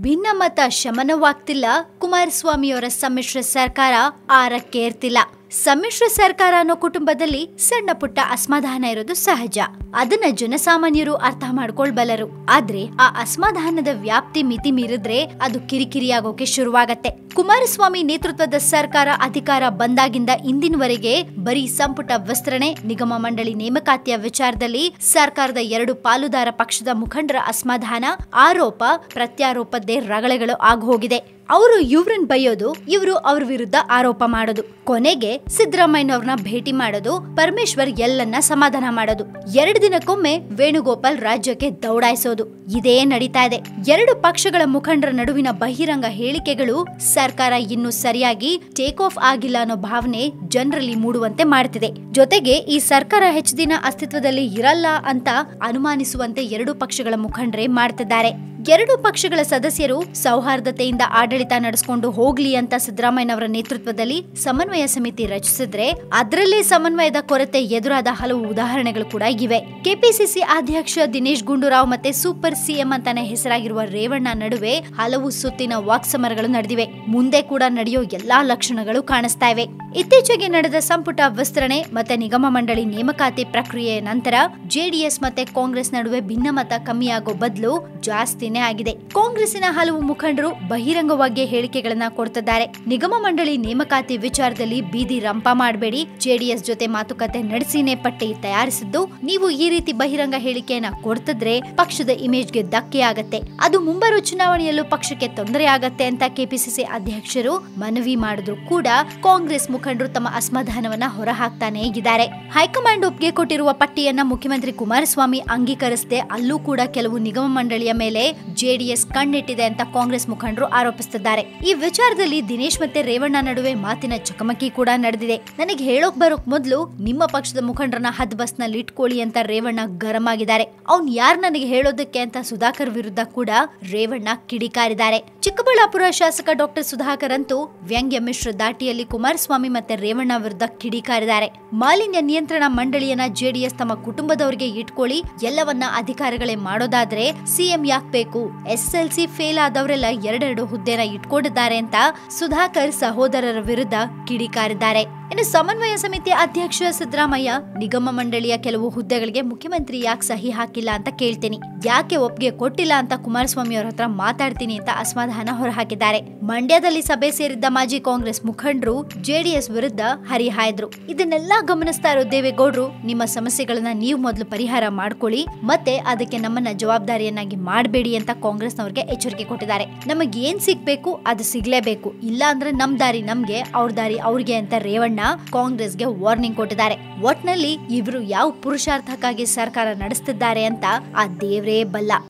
ಭಿನ್ನಮತ ಶಮನವಾಗ್ತಿಲ್ಲ ಕುಮಾರಸ್ವಾಮಿಯವರ ಸಮ್ಮಿಶ್ರ ಸರ್ಕಾರ ಆರಕ್ಕೇರ್ತಿಲ್ಲ. ಸಮ್ಮಿಶ್ರ ಸರ್ಕಾರ ಅನ್ನೋ ಕುಟುಂಬದಲ್ಲಿ ಸಣ್ಣ ಪುಟ್ಟ ಅಸಮಾಧಾನ ಇರೋದು ಸಹಜ. ಅದನ್ನ ಜನಸಾಮಾನ್ಯರು ಅರ್ಥ ಮಾಡ್ಕೊಳ್ಬಲ್ಲರು. ಆದ್ರೆ ಆ ಅಸಮಾಧಾನದ ವ್ಯಾಪ್ತಿ ಮಿತಿ ಮೀರಿದ್ರೆ ಅದು ಕಿರಿಕಿರಿಯಾಗೋಕೆ ಶುರುವಾಗತ್ತೆ. ಕುಮಾರಸ್ವಾಮಿ ನೇತೃತ್ವದ ಸರ್ಕಾರ ಅಧಿಕಾರ ಬಂದಾಗಿಂದ ಇಂದಿನವರೆಗೆ ಬರೀ ಸಂಪುಟ ವಿಸ್ತರಣೆ, ನಿಗಮ ಮಂಡಳಿ ನೇಮಕಾತಿಯ ವಿಚಾರದಲ್ಲಿ ಸರ್ಕಾರದ ಎರಡು ಪಾಲುದಾರ ಪಕ್ಷದ ಮುಖಂಡರ ಅಸಮಾಧಾನ, ಆರೋಪ, ಪ್ರತ್ಯಾರೋಪದ್ದೇ ರಗಳೆಗಳು ಆಗೋಗಿದೆ. ಅವರು ಇವ್ರನ್ನ ಬೈಯೋದು, ಇವರು ಅವ್ರ ವಿರುದ್ಧ ಆರೋಪ ಮಾಡೋದು. ಕೊನೆಗೆ ಸಿದ್ದರಾಮಯ್ಯನವ್ರನ್ನ ಭೇಟಿ ಮಾಡೋದು, ಪರಮೇಶ್ವರ್ ಎಲ್ಲನ್ನ ಸಮಾಧಾನ ಮಾಡೋದು. ಎರಡು ದಿನಕ್ಕೊಮ್ಮೆ ವೇಣುಗೋಪಾಲ್ ರಾಜ್ಯಕ್ಕೆ ದೌಡಾಯಿಸೋದು. ಇದೇ ನಡೀತಾ ಇದೆ. ಎರಡು ಪಕ್ಷಗಳ ಮುಖಂಡರ ನಡುವಿನ ಬಹಿರಂಗ ಹೇಳಿಕೆಗಳು ಸರ್ಕಾರ ಇನ್ನು ಸರಿಯಾಗಿ ಟೇಕ್ ಆಫ್ ಆಗಿಲ್ಲ ಅನ್ನೋ ಭಾವನೆ ಜನರಲ್ಲಿ ಮೂಡುವಂತೆ ಮಾಡ್ತಿದೆ. ಜೊತೆಗೆ ಈ ಸರ್ಕಾರ ಹೆಚ್ಚು ದಿನ ಅಸ್ತಿತ್ವದಲ್ಲಿ ಇರಲ್ಲ ಅಂತ ಅನುಮಾನಿಸುವಂತೆ ಎರಡು ಪಕ್ಷಗಳ ಮುಖಂಡರೇ ಮಾಡ್ತಿದ್ದಾರೆ. ಎರಡು ಪಕ್ಷಗಳ ಸದಸ್ಯರು ಸೌಹಾರ್ದತೆಯಿಂದ ಆಡಳಿತ ನಡೆಸಿಕೊಂಡು ಹೋಗ್ಲಿ ಅಂತ ಸಿದ್ದರಾಮಯ್ಯನವರ ನೇತೃತ್ವದಲ್ಲಿ ಸಮನ್ವಯ ಸಮಿತಿ ರಚಿಸಿದ್ರೆ ಅದರಲ್ಲೇ ಸಮನ್ವಯದ ಕೊರತೆ ಎದುರಾದ ಹಲವು ಉದಾಹರಣೆಗಳು ಕೂಡ ಇವೆ. ಕೆಪಿಸಿಸಿ ಅಧ್ಯಕ್ಷ ದಿನೇಶ್ ಗುಂಡೂರಾವ್ ಮತ್ತೆ ಸೂಪರ್ ಸಿಎಂ ಅಂತಾನೆ ಹೆಸರಾಗಿರುವ ರೇವಣ್ಣ ನಡುವೆ ಹಲವು ಸುತ್ತಿನ ವಾಕ್ಸಮರಗಳು ನಡೆದಿವೆ. ಮುಂದೆ ಕೂಡ ನಡೆಯೋ ಎಲ್ಲಾ ಲಕ್ಷಣಗಳು ಕಾಣಿಸ್ತಾ ಇವೆ. ಇತ್ತೀಚೆಗೆ ನಡೆದ ಸಂಪುಟ ವಿಸ್ತರಣೆ ಮತ್ತೆ ನಿಗಮ ಮಂಡಳಿ ನೇಮಕಾತಿ ಪ್ರಕ್ರಿಯೆಯ ನಂತರ ಜೆಡಿಎಸ್ ಮತ್ತೆ ಕಾಂಗ್ರೆಸ್ ನಡುವೆ ಭಿನ್ನಮತ ಕಮ್ಮಿಯಾಗೋ ಬದಲು ಜಾಸ್ತಿನೇ ಆಗಿದೆ. ಕಾಂಗ್ರೆಸ್ಸಿನ ಹಲವು ಮುಖಂಡರು ಬಹಿರಂಗವಾಗಿ ಹೇಳಿಕೆಗಳನ್ನ ಕೊಡ್ತಿದ್ದಾರೆ. ನಿಗಮ ಮಂಡಳಿ ನೇಮಕಾತಿ ವಿಚಾರದಲ್ಲಿ ಬೀದಿ ರಂಪ ಮಾಡಬೇಡಿ. ಜೆಡಿಎಸ್ ಜೊತೆ ಮಾತುಕತೆ ನಡೆಸಿನೇ ಪಟ್ಟಿ ತಯಾರಿಸಿದ್ದು, ನೀವು ಈ ರೀತಿ ಬಹಿರಂಗ ಹೇಳಿಕೆಯನ್ನ ಕೊಡ್ತಿದ್ರೆ ಪಕ್ಷದ ಇಮೇಜ್ಗೆ ಧಕ್ಕೆ ಆಗತ್ತೆ. ಅದು ಮುಂಬರುವ ಚುನಾವಣೆಯಲ್ಲೂ ಪಕ್ಷಕ್ಕೆ ತೊಂದರೆ ಆಗತ್ತೆ ಅಂತ ಕೆಪಿಸಿಸಿ ಅಧ್ಯಕ್ಷರು ಮನವಿ ಮಾಡಿದ್ರು ಕೂಡ ಕಾಂಗ್ರೆಸ್ ಮುಖಂಡರು ತಮ್ಮ ಅಸಮಾಧಾನವನ್ನ ಹೊರಹಾಕ್ತಾನೆ ಇದ್ದಾರೆ. ಹೈಕಮಾಂಡ್ ಒಪ್ಪಿಗೆ ಕೊಟ್ಟಿರುವ ಪಟ್ಟಿಯನ್ನ ಮುಖ್ಯಮಂತ್ರಿ ಕುಮಾರಸ್ವಾಮಿ ಅಂಗೀಕರಿಸದೆ, ಅಲ್ಲೂ ಕೂಡ ಕೆಲವು ನಿಗಮ ಮಂಡಳಿಯ ಮೇಲೆ ಜೆಡಿಎಸ್ ಕಣ್ಣಿಟ್ಟಿದೆ ಅಂತ ಕಾಂಗ್ರೆಸ್ ಮುಖಂಡರು ಆರೋಪಿಸುತ್ತಿದ್ದಾರೆ. ಈ ವಿಚಾರದಲ್ಲಿ ದಿನೇಶ್ ಮತ್ತೆ ರೇವಣ್ಣ ನಡುವೆ ಮಾತಿನ ಚಕಮಕಿ ಕೂಡ ನಡೆದಿದೆ. ನನಗೆ ಹೇಳೋಕ್ ಬರೋಕ್ ಮೊದಲು ನಿಮ್ಮ ಪಕ್ಷದ ಮುಖಂಡರನ್ನ ಹದ್ ಬಸ್ನಲ್ಲಿ ಇಟ್ಕೊಳ್ಳಿ ಅಂತ ರೇವಣ್ಣ ಗರಂ ಆಗಿದ್ದಾರೆ. ಅವ್ನ್ ಯಾರ್ ನನಗೆ ಹೇಳೋದಕ್ಕೆ ಅಂತ ಸುಧಾಕರ್ ವಿರುದ್ಧ ಕೂಡ ರೇವಣ್ಣ ಕಿಡಿಕಾರಿದ್ದಾರೆ. ಚಿಕ್ಕಬಳ್ಳಾಪುರ ಶಾಸಕ ಡಾಕ್ಟರ್ ಸುಧಾಕರ್ ಅಂತೂ ವ್ಯಂಗ್ಯ ಮಿಶ್ರ ದಾಟಿಯಲ್ಲಿ ಕುಮಾರಸ್ವಾಮಿ ಮತ್ತೆ ರೇವಣ್ಣ ವಿರುದ್ಧ ಕಿಡಿಕಾರಿದ್ದಾರೆ. ಮಾಲಿನ್ಯ ನಿಯಂತ್ರಣ ಮಂಡಳಿಯನ್ನ ಜೆಡಿಎಸ್ ತಮ್ಮ ಕುಟುಂಬದವರಿಗೆ ಇಟ್ಕೊಳ್ಳಿ, ಎಲ್ಲವನ್ನ ಅಧಿಕಾರಿಗಳೇ ಮಾಡೋದಾದ್ರೆ ಸಿಎಂ ಯಾಕ್ ಬೇಕು? ಎಸ್ಎಲ್ಸಿ ಫೇಲ್ ಆದವರೆಲ್ಲ ಎರಡೆರಡು ಹುದ್ದೆನ ಇಟ್ಕೊಂಡಿದ್ದಾರೆ ಅಂತ ಸುಧಾಕರ್ ಸಹೋದರರ ವಿರುದ್ಧ ಕಿಡಿಕಾರಿದ್ದಾರೆ. ಇನ್ನು ಸಮನ್ವಯ ಸಮಿತಿ ಅಧ್ಯಕ್ಷ ಸಿದ್ದರಾಮಯ್ಯ, ನಿಗಮ ಮಂಡಳಿಯ ಕೆಲವು ಹುದ್ದೆಗಳಿಗೆ ಮುಖ್ಯಮಂತ್ರಿ ಯಾಕೆ ಸಹಿ ಹಾಕಿಲ್ಲ ಅಂತ ಕೇಳ್ತೀನಿ. ಯಾಕೆ ಒಪ್ಪಿಗೆ ಕೊಟ್ಟಿಲ್ಲ ಅಂತ ಕುಮಾರಸ್ವಾಮಿ ಅವರ ಹತ್ರ ಮಾತಾಡ್ತೀನಿ ಅಂತ ಅಸಮಾಧಾನ ಹೊರಹಾಕಿದ್ದಾರೆ. ಮಂಡ್ಯದಲ್ಲಿ ಸಭೆ ಸೇರಿದ್ದ ಮಾಜಿ ಕಾಂಗ್ರೆಸ್ ಮುಖಂಡರು ಜೆಡಿಎಸ್ ವಿರುದ್ಧ ಹರಿಹಾಯ್ದ್ರು ಇದನ್ನೆಲ್ಲ ಗಮನಿಸ್ತಾ ಇರೋ ದೇವೇಗೌಡರು, ನಿಮ್ಮ ಸಮಸ್ಯೆಗಳನ್ನ ನೀವು ಮೊದಲು ಪರಿಹಾರ ಮಾಡ್ಕೊಳ್ಳಿ, ಮತ್ತೆ ಅದಕ್ಕೆ ನಮ್ಮನ್ನ ಜವಾಬ್ದಾರಿಯನ್ನಾಗಿ ಮಾಡಬೇಡಿ ಅಂತ ಕಾಂಗ್ರೆಸ್ನವ್ರಿಗೆ ಎಚ್ಚರಿಕೆ ಕೊಟ್ಟಿದ್ದಾರೆ. ನಮಗೆ ಏನ್ ಸಿಗ್ಬೇಕು ಅದು ಸಿಗ್ಲೇಬೇಕು. ಇಲ್ಲ ಅಂದ್ರೆ ನಮ್ ದಾರಿ ನಮ್ಗೆ, ಅವ್ರ ದಾರಿ ಅವ್ರಿಗೆ ಅಂತ ರೇವಣ್ಣ ಕಾಂಗ್ರೆಸ್ಗೆ ವಾರ್ನಿಂಗ್ ಕೊಟ್ಟಿದ್ದಾರೆ. ಒಟ್ನಲ್ಲಿ ಇವರು ಯಾವ ಪುರುಷಾರ್ಥಕ್ಕಾಗಿ ಸರ್ಕಾರ ನಡೆಸ್ತಿದ್ದಾರೆ ಅಂತ ಆ ದೇವ್ರೇ ಬಲ್ಲ.